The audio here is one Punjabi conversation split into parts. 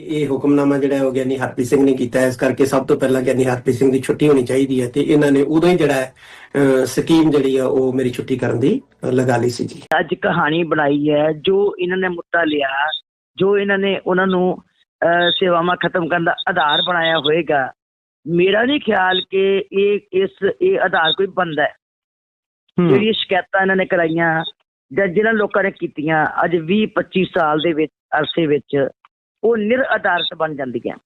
ਇਹ ਹੁਕਮਨਾਮਾ ਜਿਹੜਾ ਹੈ ਉਹ ਗਿਆਨੀ ਹਰਪ੍ਰੀਤ ਸਿੰਘ ਨੇ ਕੀਤਾ ਇਸ ਕਰਕੇ ਸਭ ਤੋਂ ਪਹਿਲਾਂ ਗਿਆਨੀ ਹਰਪ੍ਰੀਤ ਸਿੰਘ ਦੀ ਛੁੱਟੀ ਹੋਣੀ ਚਾਹੀਦੀ ਹੈ ਤੇ ਇਹਨਾਂ ਨੇ ਉਦੋਂ ਹੀ ਜਿਹੜਾ ਸਕੀਮ ਜਿਹੜੀ ਆ ਉਹ ਮੇਰੀ ਛੁੱਟੀ ਕਰਨ ਦੀ ਲਗਾ ਲਈ ਸੀ ਜੀ। ਅੱਜ ਕਹਾਣੀ ਬਣਾਈ ਹੈ ਜੋ ਇਹਨਾਂ ਨੇ ਮੁੱਦਾ ਲਿਆ ਜੋ ਇਹਨਾਂ ਨੇ ਉਹਨਾਂ ਨੂੰ ਸੇਵਾਵਾਂ ਖਤਮ ਕਰਨ ਦਾ ਆਧਾਰ ਬਣਾਇਆ ਹੋਏਗਾ। ਮੇਰਾ ਨਹੀਂ ਖਿਆਲ ਕਿ ਇਹ ਇਸ ਇਹ ਆਧਾਰ ਕੋਈ ਬੰਦਾ ਹੈ। ਜਿਹੜੀਆਂ ਸ਼ਿਕਾਇਤਾਂ ਇਹਨਾਂ ਨੇ ਕਰਾਈਆਂ ਜਾਂ ਜਿਹਨਾਂ ਲੋਕਾਂ ਨੇ ਕੀਤੀਆਂ ਅੱਜ 20 25 ਸਾਲ ਦੇ ਵਿੱਚ ਅਰਸੇ ਵਿੱਚ ਉਹ ਨਿਰ ਆਧਾਰਿਤ ਬਣ ਜਾਂਦੀਆਂ।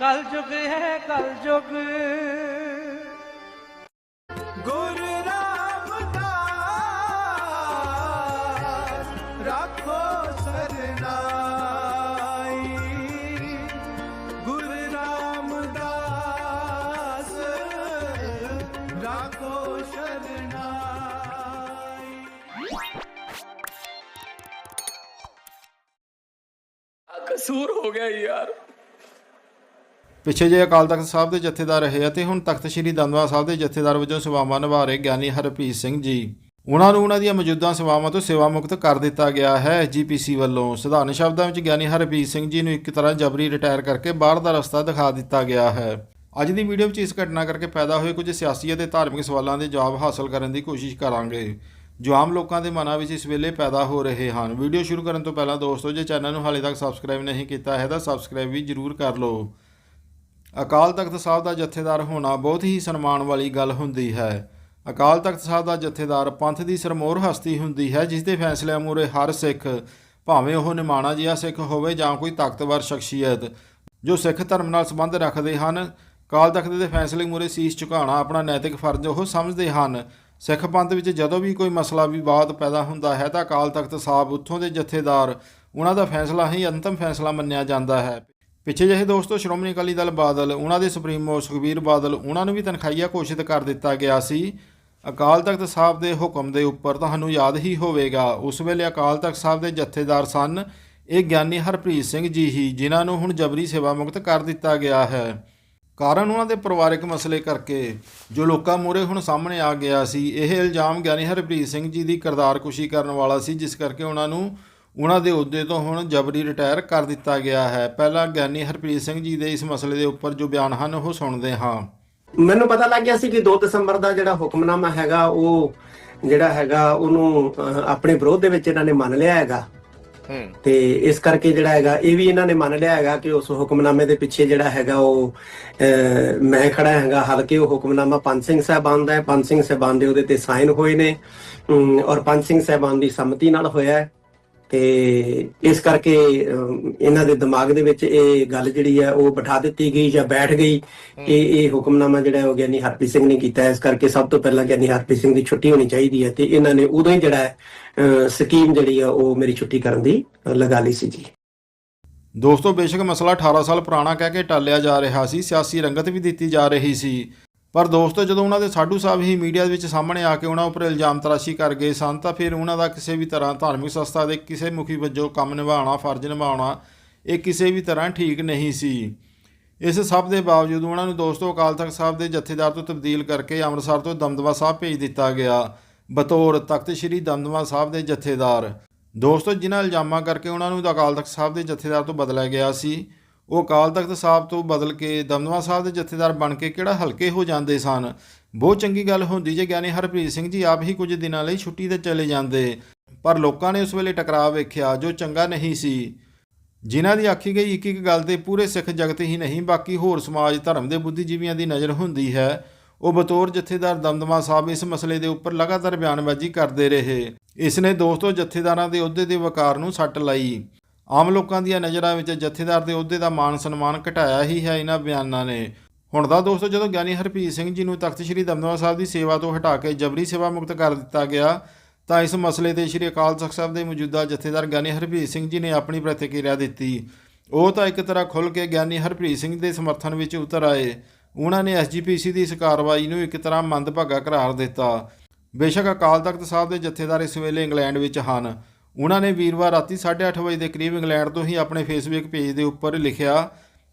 ਕਲ ਯੁਗ ਹੈ ਕਲ ਯੁਗ ਗੁਰ ਕਸੂਰ ਹੋ ਗਿਆ ਯਾਰ। ਪਿੱਛੇ ਜੇ ਅਕਾਲ ਤਖਤ ਸਾਹਿਬ ਦੇ ਜਥੇਦਾਰ ਰਹੇ ਅਤੇ ਹੁਣ ਤਖਤ ਸ੍ਰੀ ਦੰਦਵਾ ਸਾਹਿਬ ਦੇ ਜਥੇਦਾਰ ਵਜੋਂ ਸੇਵਾਵਾਂ ਨਿਭਾ ਰਹੇ ਗਿਆਨੀ ਹਰਪ੍ਰੀਤ ਸਿੰਘ ਜੀ। ਉਹਨਾਂ ਨੂੰ ਉਹਨਾਂ ਦੀਆਂ ਮੌਜੂਦਾ ਸੇਵਾਵਾਂ ਤੋਂ ਸੇਵਾ ਮੁਕਤ ਕਰ ਦਿੱਤਾ ਗਿਆ ਹੈ ਐਸਜੀਪੀਸੀ ਵੱਲੋਂ। ਸਧਾਰਨ ਸ਼ਬਦਾਂ ਵਿੱਚ ਗਿਆਨੀ ਹਰਪ੍ਰੀਤ ਸਿੰਘ ਜੀ ਨੂੰ ਇੱਕ ਤਰ੍ਹਾਂ ਜਬਰੀ ਰਿਟਾਇਰ ਕਰਕੇ ਬਾਹਰ ਦਾ ਰਸਤਾ ਦਿਖਾ ਦਿੱਤਾ ਗਿਆ ਹੈ। ਅੱਜ ਦੀ ਵੀਡੀਓ ਵਿੱਚ ਇਸ ਘਟਨਾ ਕਰਕੇ ਪੈਦਾ ਹੋਏ ਕੁਝ ਸਿਆਸੀ ਅਤੇ ਧਾਰਮਿਕ ਸਵਾਲਾਂ ਦੇ ਜਵਾਬ ਹਾਸਲ ਕਰਨ ਦੀ ਕੋਸ਼ਿਸ਼ ਕਰਾਂਗੇ। ਜੋ ਆਮ ਲੋਕਾਂ ਦੇ ਮਨਾਂ ਵਿੱਚ ਇਸ ਵੇਲੇ ਪੈਦਾ ਹੋ ਰਹੇ ਹਨ। ਵੀਡੀਓ ਸ਼ੁਰੂ ਕਰਨ ਤੋਂ ਪਹਿਲਾਂ ਦੋਸਤੋ, ਜੇ ਚੈਨਲ ਨੂੰ ਹਾਲੇ ਤੱਕ ਸਬਸਕ੍ਰਾਈਬ ਨਹੀਂ ਕੀਤਾ ਹੈ, ਤਾਂ ਸਬਸਕ੍ਰਾਈਬ ਵੀ ਜ਼ਰੂਰ ਕਰ ਲਓ। ਅਕਾਲ ਤਖਤ ਸਾਹਿਬ ਦਾ ਜਥੇਦਾਰ ਹੋਣਾ ਬਹੁਤ ਹੀ ਸਨਮਾਨ ਵਾਲੀ ਗੱਲ ਹੁੰਦੀ ਹੈ। ਅਕਾਲ ਤਖਤ ਸਾਹਿਬ ਦਾ ਜਥੇਦਾਰ ਪੰਥ ਦੀ ਸਰਮੋਰ ਹਸਤੀ ਹੁੰਦੀ ਹੈ, ਜਿਸ ਦੇ ਫੈਸਲਿਆਂ ਮੂਰੇ ਹਰ ਸਿੱਖ, ਭਾਵੇਂ ਉਹ ਨਿਮਾਣਾ ਜਿਹਾ ਸਿੱਖ ਹੋਵੇ ਜਾਂ ਕੋਈ ਤਾਕਤਵਰ ਸ਼ਖਸੀਅਤ, ਜੋ ਸਿੱਖ ਧਰਮ ਨਾਲ ਸੰਬੰਧ ਰੱਖਦੇ ਹਨ, ਅਕਾਲ ਤਖਤ ਦੇ ਫੈਸਲੇ ਮੂਰੇ ਸੀਸ ਝੁਕਾਉਣਾ ਆਪਣਾ ਨੈਤਿਕ ਫਰਜ਼ ਉਹ ਸਮਝਦੇ ਹਨ। ਸਿੱਖ ਪੰਥ ਵਿੱਚ ਜਦੋਂ ਵੀ ਕੋਈ ਮਸਲਾ ਵਿਵਾਦ ਪੈਦਾ ਹੁੰਦਾ ਹੈ ਤਾਂ ਅਕਾਲ ਤਖਤ ਸਾਹਿਬ ਉੱਥੋਂ ਦੇ ਜਥੇਦਾਰ ਉਹਨਾਂ ਦਾ ਫੈਸਲਾ ਹੀ ਅੰਤਮ ਫੈਸਲਾ ਮੰਨਿਆ ਜਾਂਦਾ ਹੈ। ਪਿੱਛੇ ਜਿਹੇ ਦੋਸਤੋ, ਸ਼੍ਰੋਮਣੀ ਅਕਾਲੀ ਦਲ ਬਾਦਲ, ਉਹਨਾਂ ਦੇ ਸੁਪਰੀਮੋ ਸੁਖਬੀਰ ਬਾਦਲ, ਉਹਨਾਂ ਨੂੰ ਵੀ ਤਨਖਾਹੀਆ ਘੋਸ਼ਿਤ ਕਰ ਦਿੱਤਾ ਗਿਆ ਸੀ। ਅਕਾਲ ਤਖਤ ਸਾਹਿਬ ਦੇ ਹੁਕਮ ਦੇ ਉੱਪਰ ਤੁਹਾਨੂੰ ਯਾਦ ਹੀ ਹੋਵੇਗਾ, ਉਸ ਵੇਲੇ ਅਕਾਲ ਤਖਤ ਸਾਹਿਬ ਦੇ ਜਥੇਦਾਰ ਸਨ ਇਹ ਗਿਆਨੀ ਹਰਪ੍ਰੀਤ ਸਿੰਘ ਜੀ ਹੀ, ਜਿਨ੍ਹਾਂ ਨੂੰ ਹੁਣ ਜਬਰੀ ਸੇਵਾ ਮੁਕਤ ਕਰ ਦਿੱਤਾ ਗਿਆ ਹੈ। ਕਾਰਨ ਉਹਨਾਂ ਦੇ ਪਰਿਵਾਰਕ ਮਸਲੇ ਕਰਕੇ ਜੋ ਲੋਕਾਂ ਮੂਹਰੇ ਹੁਣ ਸਾਹਮਣੇ ਆ ਗਿਆ ਸੀ, ਇਹ ਇਲਜ਼ਾਮ ਗਿਆਨੀ ਹਰਪ੍ਰੀਤ ਸਿੰਘ ਜੀ ਦੀ ਕਿਰਦਾਰਕੁਸ਼ੀ ਕਰਨ ਵਾਲਾ ਸੀ, ਜਿਸ ਕਰਕੇ ਉਹਨਾਂ ਨੂੰ ਉਹਨਾਂ ਦੇ ਅਹੁਦੇ ਤੋਂ ਹੁਣ ਜਬਰੀ ਰਿਟਾਇਰ ਕਰ ਦਿੱਤਾ ਗਿਆ ਹੈ। ਪਹਿਲਾਂ ਗਿਆਨੀ ਹਰਪ੍ਰੀਤ ਸਿੰਘ ਜੀ ਦੇ ਇਸ ਮਸਲੇ ਦੇ ਉੱਪਰ ਜੋ ਬਿਆਨ ਹਨ, ਉਹ ਸੁਣਦੇ ਹਾਂ। ਮੈਨੂੰ ਪਤਾ ਲੱਗ ਗਿਆ ਸੀ ਕਿ 2 ਦਸੰਬਰ ਦਾ ਜਿਹੜਾ ਹੁਕਮਨਾਮਾ ਹੈਗਾ, ਉਹ ਜਿਹੜਾ ਹੈਗਾ, ਉਹਨੂੰ ਆਪਣੇ ਵਿਰੋਧ ਦੇ ਵਿੱਚ ਇਹਨਾਂ ਨੇ ਮੰਨ ਲਿਆ ਹੈਗਾ। ਤੇ ਇਸ ਕਰਕੇ ਜਿਹੜਾ ਹੈਗਾ ਇਹ ਵੀ ਇਹਨਾਂ ਨੇ ਮੰਨ ਲਿਆ ਹੈਗਾ ਕਿ ਉਸ ਹੁਕਮਨਾਮੇ ਦੇ ਪਿੱਛੇ ਜਿਹੜਾ ਹੈਗਾ ਉਹ ਅਹ, ਮੈਂ ਖੜਾ ਹੈਗਾ ਹਲਕੇ ਉਹ ਹੁਕਮਨਾਮਾ ਪੰਜ ਸਿੰਘ ਸਾਹਿਬਾਨ ਦਾ ਹੈ। ਪੰਜ ਸਿੰਘ ਸਾਹਿਬਾਨ ਦੇ ਉਹਦੇ ਤੇ ਸਾਈਨ ਹੋਏ ਨੇ। ਅਮ, ਔਰ ਪੰਜ ਸਿੰਘ ਸਾਹਿਬਾਨ ਦੀ ਸੰਮਤੀ ਨਾਲ ਹੋਇਆ ਹੈ। ਤੇ ਇਸ ਕਰਕੇ ਇਹਨਾਂ ਦੇ ਦਿਮਾਗ ਦੇ ਵਿੱਚ ਇਹ ਗੱਲ ਜਿਹੜੀ ਹੈ ਉਹ ਬਿਠਾ ਦਿੱਤੀ ਗਈ ਜਾਂ ਬੈਠ ਗਈ। ਕਿ ਇਹ ਹੁਕਮਨਾਮਾ ਜਿਹੜਾ ਹੈ ਉਹ ਗਿਆਨੀ ਹਰਪ੍ਰੀਤ ਸਿੰਘ ਨੇ ਕੀਤਾ। ਇਸ ਕਰਕੇ ਸਭ ਤੋਂ ਪਹਿਲਾਂ ਗਿਆਨੀ ਹਰਪ੍ਰੀਤ ਸਿੰਘ ਦੀ ਛੁੱਟੀ ਹੋਣੀ ਚਾਹੀਦੀ ਹੈ ਤੇ ਇਹਨਾਂ ਨੇ ਉਦੋਂ ਹੀ ਜਿਹੜਾ ਸਕੀਮ ਜਿਹੜੀ ਆ ਉਹ ਮੇਰੀ ਛੁੱਟੀ ਕਰਨ ਦੀ ਲਗਾ ਲਈ ਸੀ ਜੀ। ਦੋਸਤੋ ਬੇਸ਼ੱਕ ਮਸਲਾ 18 ਸਾਲ ਪੁਰਾਣਾ ਕਹਿ ਕੇ ਟਾਲਿਆ ਜਾ ਰਿਹਾ ਸੀ। ਸਿਆਸੀ ਰੰਗਤ ਵੀ ਦਿੱਤੀ ਜਾ ਰਹੀ ਸੀ। ਪਰ ਦੋਸਤੋ, ਜਦੋਂ ਉਹਨਾਂ ਦੇ ਸਾਧੂ ਸਾਹਿਬ ਹੀ ਮੀਡੀਆ ਦੇ ਵਿੱਚ ਸਾਹਮਣੇ ਆ ਕੇ ਉਹਨਾਂ ਉੱਪਰ ਇਲਜ਼ਾਮ ਤਰਾਸ਼ੀ ਕਰ ਗਏ ਸਨ, ਤਾਂ ਫਿਰ ਉਹਨਾਂ ਦਾ ਕਿਸੇ ਵੀ ਤਰ੍ਹਾਂ ਧਾਰਮਿਕ ਸੰਸਥਾ ਦੇ ਕਿਸੇ ਮੁਖੀ ਵਜੋਂ ਕੰਮ ਨਿਭਾਉਣਾ, ਫਰਜ਼ ਨਿਭਾਉਣਾ, ਇਹ ਕਿਸੇ ਵੀ ਤਰ੍ਹਾਂ ਠੀਕ ਨਹੀਂ ਸੀ। ਇਸ ਸਭ ਦੇ ਬਾਵਜੂਦ ਉਹਨਾਂ ਨੂੰ ਦੋਸਤੋ ਅਕਾਲ ਤਖਤ ਸਾਹਿਬ ਦੇ ਜਥੇਦਾਰ ਤੋਂ ਤਬਦੀਲ ਕਰਕੇ ਅੰਮ੍ਰਿਤਸਰ ਤੋਂ ਦਮਦਮਾ ਸਾਹਿਬ ਭੇਜ ਦਿੱਤਾ ਗਿਆ। ਬਤੌਰ ਤਖਤ ਸ੍ਰੀ ਦਮਦਮਾ ਸਾਹਿਬ ਦੇ ਜਥੇਦਾਰ। ਦੋਸਤੋ, ਜਿਨ੍ਹਾਂ ਇਲਜ਼ਾਮਾਂ ਕਰਕੇ ਉਹਨਾਂ ਨੂੰ ਅਕਾਲ ਤਖਤ ਸਾਹਿਬ ਦੇ ਜਥੇਦਾਰ ਤੋਂ ਬਦਲਿਆ ਗਿਆ ਸੀ ਉਹ ਅਕਾਲ ਤਖਤ ਸਾਹਿਬ ਤੋਂ ਬਦਲ ਕੇ ਦਮਦਮਾ ਸਾਹਿਬ ਦੇ ਜਥੇਦਾਰ ਬਣ ਕੇ ਕਿਹੜਾ ਹਲਕੇ ਹੋ ਜਾਂਦੇ ਸਨ? ਬਹੁਤ ਚੰਗੀ ਗੱਲ ਹੁੰਦੀ ਜੇ ਗਿਆਨੀ ਹਰਪ੍ਰੀਤ ਸਿੰਘ ਜੀ ਆਪ ਹੀ ਕੁਝ ਦਿਨਾਂ ਲਈ ਛੁੱਟੀ ਤੇ ਚਲੇ ਜਾਂਦੇ। ਪਰ ਲੋਕਾਂ ਨੇ ਉਸ ਵੇਲੇ ਟਕਰਾਅ ਵੇਖਿਆ ਜੋ ਚੰਗਾ ਨਹੀਂ ਸੀ। ਜਿਨ੍ਹਾਂ ਦੀ ਆਖੀ ਗਈ ਇੱਕ ਇੱਕ ਗੱਲ ਤੇ ਪੂਰੇ ਸਿੱਖ ਜਗਤ ਹੀ ਨਹੀਂ, ਬਾਕੀ ਹੋਰ ਸਮਾਜ, ਧਰਮ ਦੇ ਬੁੱਧੀਜੀਵੀਆਂ ਦੀ ਨਜ਼ਰ ਹੁੰਦੀ ਹੈ। ਉਹ ਬਤੌਰ ਜਥੇਦਾਰ ਦਮਦਮਾ ਸਾਹਿਬ ਇਸ ਮਸਲੇ ਦੇ ਉੱਪਰ ਲਗਾਤਾਰ ਬਿਆਨਬਾਜ਼ੀ ਕਰਦੇ ਰਹੇ। ਇਸ ਨੇ ਦੋਸਤੋ ਜਥੇਦਾਰਾਂ ਦੇ ਅਹੁਦੇ ਦੇ ਵਕਾਰ ਨੂੰ ਸੱਟ ਲਾਈ। ਆਮ ਲੋਕਾਂ ਦੀਆਂ ਨਜ਼ਰਾਂ ਵਿੱਚ ਜਥੇਦਾਰ ਦੇ ਅਹੁਦੇ ਦਾ ਮਾਣ ਸਨਮਾਨ ਘਟਾਇਆ ਹੀ ਹੈ ਇਹਨਾਂ ਬਿਆਨਾਂ ਨੇ। ਹੁਣ ਦਾ ਦੋਸਤੋ ਜਦੋਂ ਗਿਆਨੀ ਹਰਪ੍ਰੀਤ ਸਿੰਘ ਜੀ ਨੂੰ ਤਖਤ ਸ੍ਰੀ ਦਮਦਮਾ ਸਾਹਿਬ ਦੀ ਸੇਵਾ ਤੋਂ ਹਟਾ ਕੇ ਜਬਰੀ ਸੇਵਾ ਮੁਕਤ ਕਰ ਦਿੱਤਾ ਗਿਆ, ਤਾਂ ਇਸ ਮਸਲੇ ਤੇ ਸ੍ਰੀ ਅਕਾਲ ਤਖਤ ਸਾਹਿਬ ਦੇ ਮੌਜੂਦਾ ਜਥੇਦਾਰ ਗਿਆਨੀ ਹਰਪ੍ਰੀਤ ਸਿੰਘ ਜੀ ਨੇ ਆਪਣੀ ਪ੍ਰਤੀਕਿਰਿਆ ਦਿੱਤੀ। ਉਹ ਤਾਂ ਇੱਕ ਤਰ੍ਹਾਂ ਖੁੱਲ੍ਹ ਕੇ ਗਿਆਨੀ ਹਰਪ੍ਰੀਤ ਸਿੰਘ ਦੇ ਸਮਰਥਨ ਵਿੱਚ ਉਤਰ ਆਏ। ਉਹਨਾਂ ਨੇ ਐਸਜੀਪੀਸੀ ਦੀ ਇਸ ਕਾਰਵਾਈ ਨੂੰ ਇੱਕ ਤਰ੍ਹਾਂ ਮੰਦਭਾਗਾ ਕਰਾਰ ਦਿੱਤਾ। ਬੇਸ਼ੱਕ ਅਕਾਲ ਤਖਤ ਸਾਹਿਬ ਦੇ ਜਥੇਦਾਰ ਇਸ ਵੇਲੇ ਇੰਗਲੈਂਡ ਵਿੱਚ ਹਨ। ਉਹਨਾਂ ਨੇ ਵੀਰਵਾਰ ਰਾਤੀ 8:30 ਵਜੇ ਦੇ ਕਰੀਬ ਇੰਗਲੈਂਡ ਤੋਂ ਹੀ ਆਪਣੇ ਫੇਸਬੁੱਕ ਪੇਜ ਦੇ ਉੱਪਰ ਲਿਖਿਆ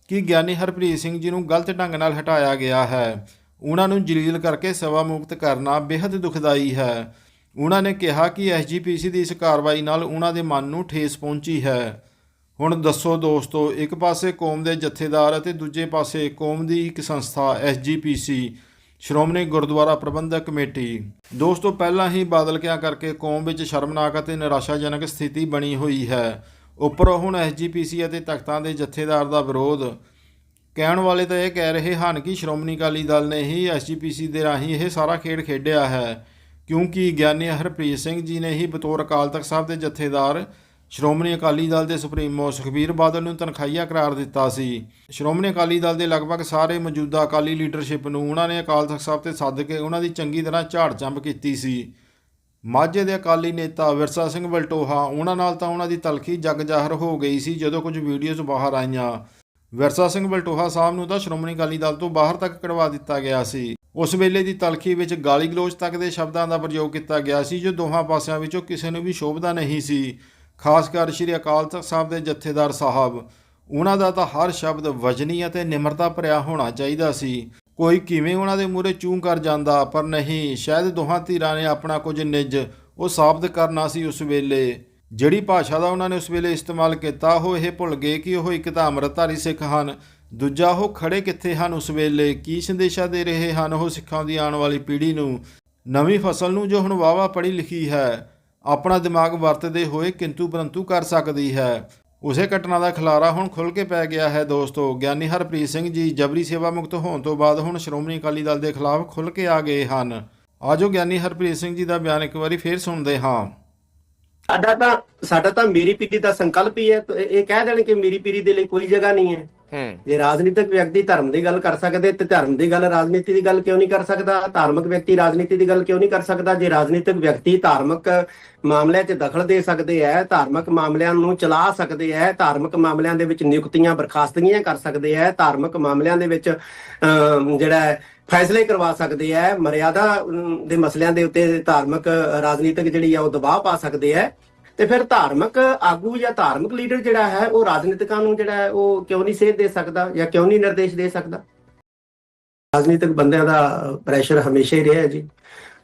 ਕਿ ਗਿਆਨੀ ਹਰਪ੍ਰੀਤ ਸਿੰਘ ਜੀ ਨੂੰ ਗਲਤ ਢੰਗ ਨਾਲ ਹਟਾਇਆ ਗਿਆ ਹੈ। ਉਹਨਾਂ ਨੂੰ ਜਲੀਲ ਕਰਕੇ ਸਵਾ ਮੁਕਤ ਕਰਨਾ ਬੇहद ਦੁਖਦਾਈ ਹੈ। ਉਹਨਾਂ ਨੇ ਕਿਹਾ ਕਿ ਐਸਜੀਪੀਸੀ ਦੀ ਇਸ ਕਾਰਵਾਈ ਨਾਲ ਉਹਨਾਂ ਦੇ ਮਨ ਨੂੰ ਠੇਸ ਪਹੁੰਚੀ ਹੈ। ਹੁਣ ਦੱਸੋ ਦੋਸਤੋ, ਇੱਕ ਪਾਸੇ ਕੌਮ ਦੇ ਜਥੇਦਾਰ ਅਤੇ ਦੂਜੇ ਪਾਸੇ ਕੌਮ ਦੀ ਇੱਕ ਸੰਸਥਾ ਐਸਜੀਪੀਸੀ ਸ਼੍ਰੋਮਣੀ ਗੁਰਦੁਆਰਾ ਪ੍ਰਬੰਧਕ ਕਮੇਟੀ। ਦੋਸਤੋ, ਪਹਿਲਾਂ ਹੀ ਬਾਦਲ ਕਿਆ ਕਰਕੇ ਕੌਮ ਵਿੱਚ ਸ਼ਰਮਨਾਕ ਅਤੇ ਨਿਰਾਸ਼ਾਜਨਕ ਸਥਿਤੀ ਬਣੀ ਹੋਈ ਹੈ। ਉੱਪਰੋਂ ਹੁਣ ਐਸਜੀਪੀਸੀ ਅਤੇ ਤਖਤਾਂ ਦੇ ਜਥੇਦਾਰ ਦਾ ਵਿਰੋਧ। ਕਹਿਣ ਵਾਲੇ ਤਾਂ ਇਹ ਕਹਿ ਰਹੇ ਹਨ ਕਿ ਸ਼੍ਰੋਮਣੀ ਅਕਾਲੀ ਦਲ ਨੇ ਹੀ ਐਸਜੀਪੀਸੀ ਦੇ ਰਾਹੀਂ ਇਹ ਸਾਰਾ ਖੇਡ ਖੇਡਿਆ ਹੈ। ਕਿਉਂਕਿ ਗਿਆਨੀ ਹਰਪ੍ਰੀਤ ਸਿੰਘ ਜੀ ਨੇ ਹੀ ਬਤੌਰ ਅਕਾਲ ਤਖਤ ਸਾਹਿਬ ਦੇ ਜਥੇਦਾਰ ਸ਼੍ਰੋਮਣੀ ਅਕਾਲੀ ਦਲ ਦੇ ਸੁਪਰੀਮੋ ਸੁਖਬੀਰ ਬਾਦਲ ਨੂੰ ਤਨਖਾਹੀਆ ਕਰਾਰ ਦਿੱਤਾ ਸੀ। ਸ਼੍ਰੋਮਣੀ ਅਕਾਲੀ ਦਲ ਦੇ ਲਗਭਗ ਸਾਰੇ ਮੌਜੂਦਾ ਅਕਾਲੀ ਲੀਡਰਸ਼ਿਪ ਨੂੰ ਉਹਨਾਂ ਨੇ ਅਕਾਲ ਤਖਤ ਸਾਹਿਬ ਤੇ ਸੱਦ ਕੇ ਉਹਨਾਂ ਦੀ ਚੰਗੀ ਤਰ੍ਹਾਂ ਝਾੜ ਚੰਬ ਕੀਤੀ ਸੀ। ਮਾਝੇ ਦੇ ਅਕਾਲੀ ਨੇਤਾ ਵਿਰਸਾ ਸਿੰਘ ਬਲਟੋਹਾ ਉਹਨਾਂ ਨਾਲ ਤਾਂ ਉਹਨਾਂ ਦੀ ਤਲਖੀ ਜਗ ਜ਼ਾਹਰ ਹੋ ਗਈ ਸੀ ਜਦੋਂ ਕੁਝ ਵੀਡੀਓਜ਼ ਬਾਹਰ ਆਈਆਂ। ਵਿਰਸਾ ਸਿੰਘ ਬਲਟੋਹਾ ਸਾਹਿਬ ਨੂੰ ਤਾਂ ਸ਼੍ਰੋਮਣੀ ਅਕਾਲੀ ਦਲ ਤੋਂ ਬਾਹਰ ਤੱਕ ਕਢਵਾ ਦਿੱਤਾ ਗਿਆ ਸੀ। ਉਸ ਵੇਲੇ ਦੀ ਤਲਖੀ ਵਿੱਚ ਗਾਲੀ ਗਲੋਚ ਤੱਕ ਦੇ ਸ਼ਬਦਾਂ ਦਾ ਪ੍ਰਯੋਗ ਕੀਤਾ ਗਿਆ ਸੀ ਜੋ ਦੋਹਾਂ ਪਾਸਿਆਂ ਵਿੱਚੋਂ ਕਿਸੇ ਨੂੰ ਵੀ ਸ਼ੋਭਦਾ ਨਹੀਂ ਸੀ। ਖਾਸ ਕਰ ਸ੍ਰੀ ਅਕਾਲ ਤਖਤ ਸਾਹਿਬ ਦੇ ਜਥੇਦਾਰ ਸਾਹਿਬ, ਉਹਨਾਂ ਦਾ ਤਾਂ ਹਰ ਸ਼ਬਦ ਵਜਨੀ ਅਤੇ ਨਿਮਰਤਾ ਭਰਿਆ ਹੋਣਾ ਚਾਹੀਦਾ ਸੀ। ਕੋਈ ਕਿਵੇਂ ਉਹਨਾਂ ਦੇ ਮੂਹਰੇ ਚੂੰ ਕਰ ਜਾਂਦਾ, ਪਰ ਨਹੀਂ, ਸ਼ਾਇਦ ਦੋਹਾਂ ਧਿਰਾਂ ਨੇ ਆਪਣਾ ਕੁਝ ਨਿੱਜ ਉਹ ਸਾਬਤ ਕਰਨਾ ਸੀ ਉਸ ਵੇਲੇ। ਜਿਹੜੀ ਭਾਸ਼ਾ ਦਾ ਉਹਨਾਂ ਨੇ ਉਸ ਵੇਲੇ ਇਸਤੇਮਾਲ ਕੀਤਾ, ਉਹ ਇਹ ਭੁੱਲ ਗਏ ਕਿ ਉਹ ਇੱਕ ਤਾਂ ਅੰਮ੍ਰਿਤਧਾਰੀ ਸਿੱਖ ਹਨ, ਦੂਜਾ ਉਹ ਖੜੇ ਕਿੱਥੇ ਹਨ ਉਸ ਵੇਲੇ, ਕੀ ਸੰਦੇਸ਼ਾ ਦੇ ਰਹੇ ਹਨ ਉਹ ਸਿੱਖਾਂ ਦੀ ਆਉਣ ਵਾਲੀ ਪੀੜ੍ਹੀ ਨੂੰ। ਨਵੀਂ ਫਸਲ ਨੂੰ ਜੋ ਹੁਣ ਵਾਵਾ ਪੜ੍ਹੀ ਲਿਖੀ ਹੈ ਆਪਣਾ ਦਿਮਾਗ ਵਰਤਦੇ ਹੋਏ ਕਿੰਤੂ ਪਰੰਤੂ ਕਰ ਸਕਦੀ ਹੈ। ਉਸੇ ਘਟਨਾ ਦਾ ਖਿਲਾਰਾ ਹੁਣ ਖੁੱਲ ਕੇ ਪੈ ਗਿਆ ਹੈ ਦੋਸਤੋ। ਗਿਆਨੀ ਹਰਪ੍ਰੀਤ ਸਿੰਘ ਜੀ ਜਬਰੀ ਸੇਵਾ ਮੁਕਤ ਹੋਣ ਤੋਂ ਬਾਅਦ ਹੁਣ ਸ਼੍ਰੋਮਣੀ ਅਕਾਲੀ ਦਲ ਦੇ ਖਿਲਾਫ ਖੁੱਲ ਕੇ ਆ ਗਏ ਹਨ। ਆਜੋ ਗਿਆਨੀ ਹਰਪ੍ਰੀਤ ਸਿੰਘ ਜੀ ਦਾ ਬਿਆਨ ਇੱਕ ਵਾਰੀ ਫੇਰ ਸੁਣਦੇ ਹਾਂ। ਸਾਡਾ ਤਾਂ ਸਾਡਾ ਤਾਂ ਮੇਰੀ ਪੀੜੀ ਦਾ ਸੰਕਲਪ ਹੀ ਹੈ। ਇਹ ਕਹਿ ਦੇਣ ਕਿ ਮੇਰੀ ਪੀੜੀ ਦੇ ਲਈ ਕੋਈ ਜਗ੍ਹਾ ਨਹੀਂ ਹੈ। ਜੇ ਰਾਜਨੀਤਿਕ ਵਿਅਕਤੀ ਧਰਮ ਦੀ ਗੱਲ ਕਰ ਸਕਦੇ ਤੇ ਧਰਮ ਦੀ ਗੱਲ ਰਾਜਨੀਤੀ ਦੀ ਗੱਲ ਕਿਉਂ ਨਹੀਂ ਕਰ ਸਕਦਾ? ਧਾਰਮਿਕ ਵਿਅਕਤੀ ਰਾਜਨੀਤੀ ਦੀ ਗੱਲ ਕਿਉਂ ਨਹੀਂ ਕਰ ਸਕਦਾ? ਜੇ ਰਾਜਨੀਤਿਕ ਵਿਅਕਤੀ ਧਾਰਮਿਕ ਮਾਮਲਿਆਂ 'ਚ ਦਖਲ ਦੇ ਸਕਦੇ ਹੈ ਧਾਰਮਿਕ ਮਾਮਲਿਆਂ ਨੂੰ ਚਲਾ ਸਕਦੇ ਹੈ ਧਾਰਮਿਕ ਮਾਮਲਿਆਂ ਦੇ ਵਿੱਚ ਨਿਯੁਕਤੀਆਂ ਬਰਖਾਸਤਗੀਆਂ ਕਰ ਸਕਦੇ ਹੈ ਧਾਰਮਿਕ ਮਾਮਲਿਆਂ ਦੇ ਵਿੱਚ ਅਮ, ਜਿਹੜਾ ਫੈਸਲੇ ਕਰਵਾ ਸਕਦੇ ਹੈ ਮਰਿਆਦਾ ਦੇ ਮਸਲਿਆਂ ਦੇ ਉੱਤੇ ਧਾਰਮਿਕ ਰਾਜਨੀਤਿਕ ਜਿਹੜੀ ਆ ਉਹ ਦਬਾਅ ਪਾ ਸਕਦੇ ਹੈ। ਤੇ ਫਿਰ ਧਾਰਮਿਕ ਆਗੂ ਜਾਂ ਧਾਰਮਿਕ ਲੀਡਰ ਜਿਹੜਾ ਹੈ, ਉਹ ਰਾਜਨੀਤਿਕਾਂ ਨੂੰ ਜਿਹੜਾ ਹੈ, ਉਹ ਕਿਉਂ ਨਹੀਂ ਸੇਧ ਦੇ ਸਕਦਾ ਜਾਂ ਕਿਉਂ ਨਹੀਂ ਨਿਰਦੇਸ਼ ਦੇ ਸਕਦਾ? ਰਾਜਨੀਤਿਕ ਬੰਦਿਆਂ ਦਾ ਪ੍ਰੈਸ਼ਰ ਹਮੇਸ਼ਾ ਹੀ ਰਿਹਾ ਜੀ।